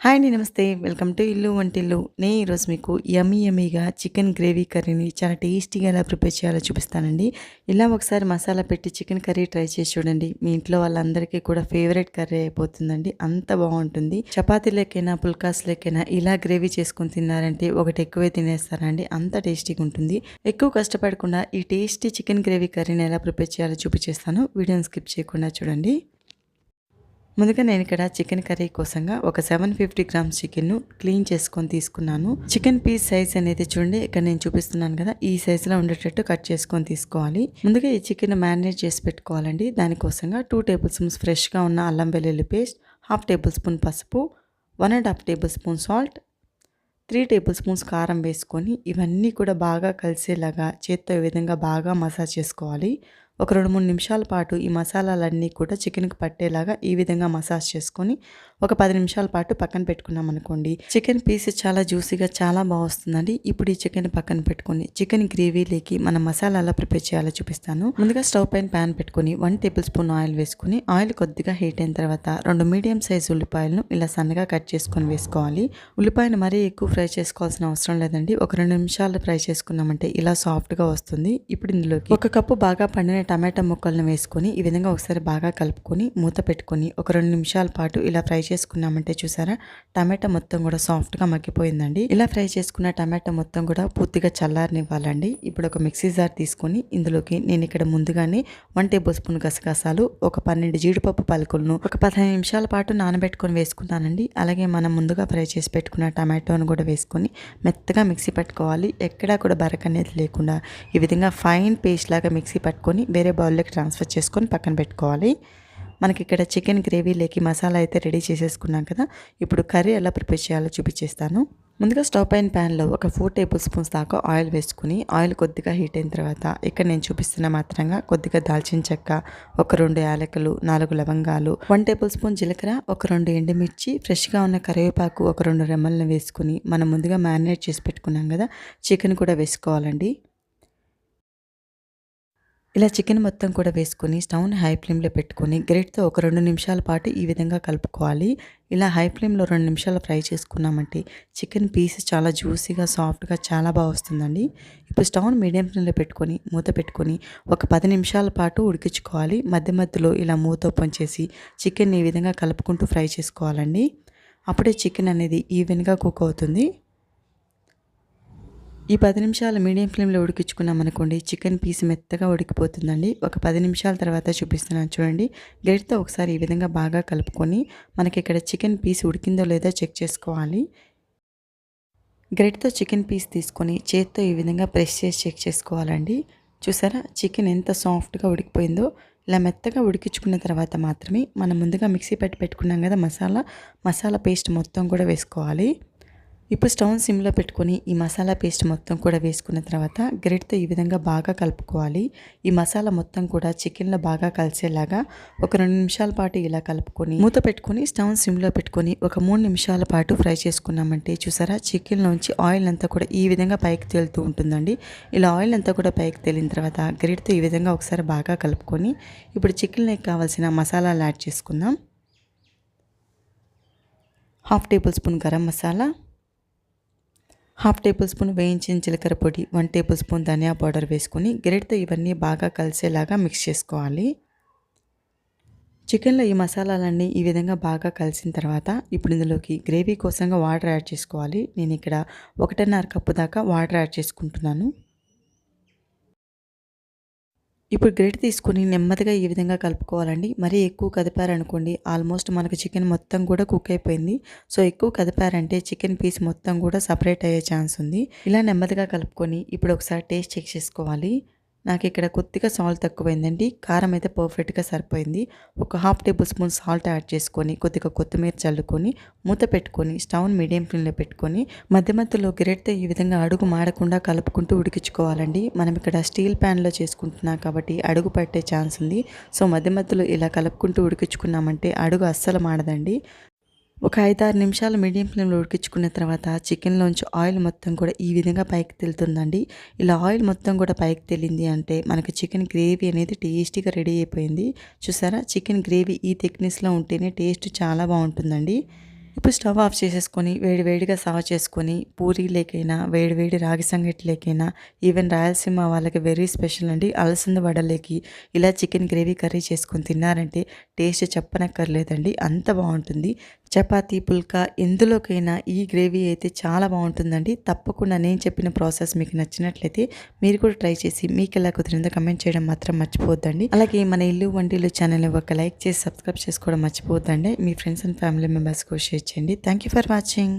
Hi అండి నమస్తే. Welcome to ఇల్లు వంటిల్లు. నేను ఈరోజు మీకు యమీ యమ్మీగా చికెన్ గ్రేవీ కర్రీని చాలా టేస్టీగా ఎలా ప్రిపేర్ చేయాలో చూపిస్తానండి. ఇలా ఒకసారి మసాలా పెట్టి చికెన్ కర్రీ ట్రై చేసి చూడండి. మీ ఇంట్లో వాళ్ళందరికీ కూడా ఫేవరెట్ కర్రీ అయిపోతుందండి. అంత బాగుంటుంది. చపాతీ లేకైనా పుల్కాస్ లేకైనా ఇలా గ్రేవీ చేసుకుని తిన్నారంటే ఒకటి ఎక్కువే తినేస్తారండి. అంత టేస్టీగా ఉంటుంది. ఎక్కువ కష్టపడకుండా ఈ టేస్టీ చికెన్ గ్రేవీ కర్రీని ఎలా ప్రిపేర్ చేయాలో చూపించేస్తాను. వీడియోని స్కిప్ చేయకుండా చూడండి. ముందుగా నేను ఇక్కడ చికెన్ కర్రీ కోసంగా ఒక సెవెన్ ఫిఫ్టీ గ్రామ్స్ చికెన్ను క్లీన్ చేసుకొని తీసుకున్నాను. చికెన్ పీస్ సైజ్ అనేది చూడండి ఇక్కడ నేను చూపిస్తున్నాను కదా ఈ సైజులో ఉండేటట్టు కట్ చేసుకొని తీసుకోవాలి. ముందుగా ఈ చికెన్ మ్యారినేట్ చేసి పెట్టుకోవాలండి. దానికోసంగా టూ టేబుల్ స్పూన్స్ ఫ్రెష్గా ఉన్న అల్లం వెల్లుల్లి పేస్ట్ హాఫ్ టేబుల్ స్పూన్ పసుపు one and half tablespoon salt three tablespoons కారం వేసుకొని ఇవన్నీ కూడా బాగా కలిసేలాగా చేత్తో ఈ విధంగా బాగా మసాజ్ చేసుకోవాలి. ఒక రెండు మూడు నిమిషాల పాటు ఈ మసాలాలన్నీ కూడా చికెన్కి పట్టేలాగా ఈ విధంగా మసాజ్ చేసుకొని ఒక పది నిమిషాల పాటు పక్కన పెట్టుకున్నాం అనుకోండి. చికెన్ పీస్ చాలా జ్యూసీగా చాలా బాగా వస్తుందండి. ఇప్పుడు ఈ చికెన్ పక్కన పెట్టుకొని చికెన్ గ్రేవీలోకి మన మసాలా ఎలా ప్రిపేర్ చేయాలో చూపిస్తాను. ముందుగా స్టవ్ పైన ప్యాన్ పెట్టుకొని వన్ టేబుల్ స్పూన్ ఆయిల్ వేసుకుని ఆయిల్ కొద్దిగా హీట్ అయిన తర్వాత రెండు మీడియం సైజ్ ఉల్లిపాయలను ఇలా సన్నగా కట్ చేసుకొని వేసుకోవాలి. ఉల్లిపాయను మరీ ఎక్కువ ఫ్రై చేసుకోవాల్సిన అవసరం లేదండి. ఒక రెండు నిమిషాలు ఫ్రై చేసుకున్నామంటే ఇలా సాఫ్ట్గా వస్తుంది. ఇప్పుడు ఇందులోకి ఒక కప్పు బాగా పండిన టమాటా ముక్కలను వేసుకొని ఈ విధంగా ఒకసారి బాగా కలుపుకొని మూత పెట్టుకొని ఒక రెండు నిమిషాల పాటు ఇలా ఫ్రై చేసుకున్నామంటే చూసారా? టమాటా మొత్తం కూడా సాఫ్ట్గా మగ్గిపోయిందండి. ఇలా ఫ్రై చేసుకున్న టమాటా మొత్తం కూడా పూర్తిగా చల్లారనివ్వాలండి. ఇప్పుడు ఒక మిక్సీ జార్ తీసుకొని ఇందులోకి నేను ఇక్కడ ముందుగానే వన్ టేబుల్ స్పూన్ గసగసాలు ఒక పన్నెండు జీడిపప్పు పలుకులను ఒక పదిహేను నిమిషాల పాటు నానబెట్టుకొని వేసుకున్నానండి. అలాగే మనం ముందుగా ఫ్రై చేసి పెట్టుకున్న టమాటోను కూడా వేసుకొని మెత్తగా మిక్సీ పట్టుకోవాలి. ఎక్కడా కూడా బరక అనేది లేకుండా ఈ విధంగా ఫైన్ పేస్ట్ లాగా మిక్సీ పట్టుకొని వేరే బౌల్లోకి ట్రాన్స్ఫర్ చేసుకొని పక్కన పెట్టుకోవాలి. మనకి ఇక్కడ చికెన్ గ్రేవీ లేకి మసాలా అయితే రెడీ చేసేసుకున్నాం కదా. ఇప్పుడు కర్రీ ఎలా ప్రిపేర్ చేయాలో చూపించేస్తాను. ముందుగా స్టవ్ పైన ప్యాన్లో ఒక ఫోర్ టేబుల్ స్పూన్స్ దాకా ఆయిల్ వేసుకుని ఆయిల్ కొద్దిగా హీట్ అయిన తర్వాత ఇక్కడ నేను చూపిస్తున్న మాత్రంగా కొద్దిగా దాల్చిన చెక్క ఒక రెండు యాలకులు నాలుగు లవంగాలు వన్ టేబుల్ స్పూన్ జీలకర్ర ఒక రెండు ఎండుమిర్చి ఫ్రెష్గా ఉన్న కరివేపాకు ఒక రెండు రెమ్మలను వేసుకుని మనం ముందుగా మ్యారినేట్ చేసి పెట్టుకున్నాం కదా. చికెన్ కూడా వేసుకోవాలండి. ఇలా చికెన్ మొత్తం కూడా వేసుకొని స్టవ్ని హై ఫ్లేమ్లో పెట్టుకొని గ్రేట్తో ఒక రెండు నిమిషాల పాటు ఈ విధంగా కలుపుకోవాలి. ఇలా హై ఫ్లేమ్లో రెండు నిమిషాలు ఫ్రై చేసుకున్నామంటే చికెన్ పీస్ చాలా జ్యూసీగా సాఫ్ట్గా చాలా బాగా వస్తుందండి. ఇప్పుడు స్టవ్ని మీడియం ఫ్లేమ్లో పెట్టుకొని మూత పెట్టుకొని ఒక పది నిమిషాల పాటు ఉడికించుకోవాలి. మధ్య మధ్యలో ఇలా మూత ఓపెన్ చేసి చికెన్ ఈ విధంగా కలుపుకుంటూ ఫ్రై చేసుకోవాలండి. అప్పుడే చికెన్ అనేది ఈవెన్గా కుక్ అవుతుంది. ఈ పది నిమిషాలు మీడియం ఫ్లేమ్లో ఉడికించుకున్నాం అనుకోండి చికెన్ పీస్ మెత్తగా ఉడికిపోతుందండి. ఒక పది నిమిషాల తర్వాత చూపిస్తున్నాను చూడండి. గరిటతో ఒకసారి ఈ విధంగా బాగా కలుపుకొని మనకి ఇక్కడ చికెన్ పీస్ ఉడికిందో లేదో చెక్ చేసుకోవాలి. గరిటతో చికెన్ పీస్ తీసుకొని చేత్తో ఈ విధంగా ప్రెస్ చేసి చెక్ చేసుకోవాలండి. చూసారా? చికెన్ ఎంత సాఫ్ట్గా ఉడికిపోయిందో. ఇలా మెత్తగా ఉడికించుకున్న తర్వాత మాత్రమే మనం ముందుగా మిక్సీ పెట్టి పెట్టుకున్నాం కదా మసాలా మసాలా పేస్ట్ మొత్తం కూడా వేసుకోవాలి. ఇప్పుడు స్టవ్ సిమ్లో పెట్టుకొని ఈ మసాలా పేస్ట్ మొత్తం కూడా వేసుకున్న తర్వాత గ్రెడ్తో ఈ విధంగా బాగా కలుపుకోవాలి. ఈ మసాలా మొత్తం కూడా చికెన్లో బాగా కలిసేలాగా ఒక రెండు నిమిషాల పాటు ఇలా కలుపుకొని మూత పెట్టుకొని స్టవ్ సిమ్లో పెట్టుకొని ఒక మూడు నిమిషాల పాటు ఫ్రై చేసుకున్నామంటే చూసారా? చికెన్లోంచి ఆయిల్ అంతా కూడా ఈ విధంగా పైకి తేలుతూ ఉంటుందండి. ఇలా ఆయిల్ అంతా కూడా పైకి తేలిన తర్వాత గ్రెడ్తో ఈ విధంగా ఒకసారి బాగా కలుపుకొని ఇప్పుడు చికెన్లోకి కావాల్సిన మసాలాలు యాడ్ చేసుకుందాం. Half tablespoon garam masala half tablespoon వేయించిన జీలకర్ర పొడి వన్ టేబుల్ స్పూన్ ధనియా పౌడర్ వేసుకొని గ్రేట్తో ఇవన్నీ బాగా కలిసేలాగా మిక్స్ చేసుకోవాలి. చికెన్లో ఈ మసాలాలన్నీ ఈ విధంగా బాగా కలిసిన తర్వాత ఇప్పుడు ఇందులోకి గ్రేవీ కోసంగా వాటర్ యాడ్ చేసుకోవాలి. నేను ఇక్కడ ఒకటిన్నర కప్పు దాకా వాటర్ యాడ్ చేసుకుంటున్నాను. ఇప్పుడు గ్రేట్ తీసుకొని నెమ్మదిగా ఈ విధంగా కలుపుకోవాలండి. మరీ ఎక్కువ కదిపారనుకోండి ఆల్మోస్ట్ మనకు చికెన్ మొత్తం కూడా కుక్ అయిపోయింది. సో ఎక్కువ కదిపారంటే చికెన్ పీస్ మొత్తం కూడా సపరేట్ అయ్యే ఛాన్స్ ఉంది. ఇలా నెమ్మదిగా కలుపుకొని ఇప్పుడు ఒకసారి టేస్ట్ చెక్ చేసుకోవాలి. నాకు ఇక్కడ కొద్దిగా సాల్ట్ తక్కువైందండి. కారం అయితే పర్ఫెక్ట్గా సరిపోయింది. ఒక half tablespoon salt add చేసుకొని కొద్దిగా కొత్తిమీర చల్లుకొని మూత పెట్టుకొని స్టవ్ మీడియం ఫ్లేమ్లో పెట్టుకొని మధ్య మధ్యలో గిరెట్తో ఈ విధంగా అడుగు మాడకుండా కలుపుకుంటూ ఉడికించుకోవాలండి. మనం ఇక్కడ స్టీల్ ప్యాన్లో చేసుకుంటున్నాం కాబట్టి అడుగు పట్టే ఛాన్స్ ఉంది. సో మధ్య మధ్యలో ఇలా కలుపుకుంటూ ఉడికించుకున్నామంటే అడుగు అస్సలు మాడదండి. ఒక ఐదారు నిమిషాలు మీడియం ఫ్లేమ్లో ఉడికించుకున్న తర్వాత చికెన్లోంచి ఆయిల్ మొత్తం కూడా ఈ విధంగా పైకి తెలుతుందండి. ఇలా ఆయిల్ మొత్తం కూడా పైకి తెలింది అంటే మనకు చికెన్ గ్రేవీ అనేది టేస్టీగా రెడీ అయిపోయింది. చూసారా? చికెన్ గ్రేవీ ఈ థిక్నెస్లో ఉంటేనే టేస్ట్ చాలా బాగుంటుందండి. ఇప్పుడు స్టవ్ ఆఫ్ చేసేసుకొని వేడివేడిగా సర్వ్ చేసుకొని పూరి లేకైనా వేడివేడి రాగి సంగటి లేకైనా ఈవెన్ రాయలసీమ వాళ్ళకి వెరీ స్పెషల్ అండి. అలసంద వడలేకి ఇలా చికెన్ గ్రేవీ కర్రీ చేసుకొని తిన్నారంటే టేస్ట్ చెప్పనక్కర్లేదండి. అంత బాగుంటుంది. చపాతీ పుల్కా ఎందులోకైనా ఈ గ్రేవీ అయితే చాలా బాగుంటుందండి. తప్పకుండా నేను చెప్పిన ప్రాసెస్ మీకు నచ్చినట్లయితే మీరు కూడా ట్రై చేసి మీకు ఎలా కుదిరిందో కమెంట్ చేయడం మాత్రం మర్చిపోద్దండి అలాగే మన ఇల్లు వంటిలు ఛానల్ ఒక లైక్ చేసి సబ్స్క్రైబ్ చేసుకోవడం మర్చిపోద్దండి మీ ఫ్రెండ్స్ అండ్ ఫ్యామిలీ మెంబర్స్కి షేర్ చేయండి. Thank you for watching.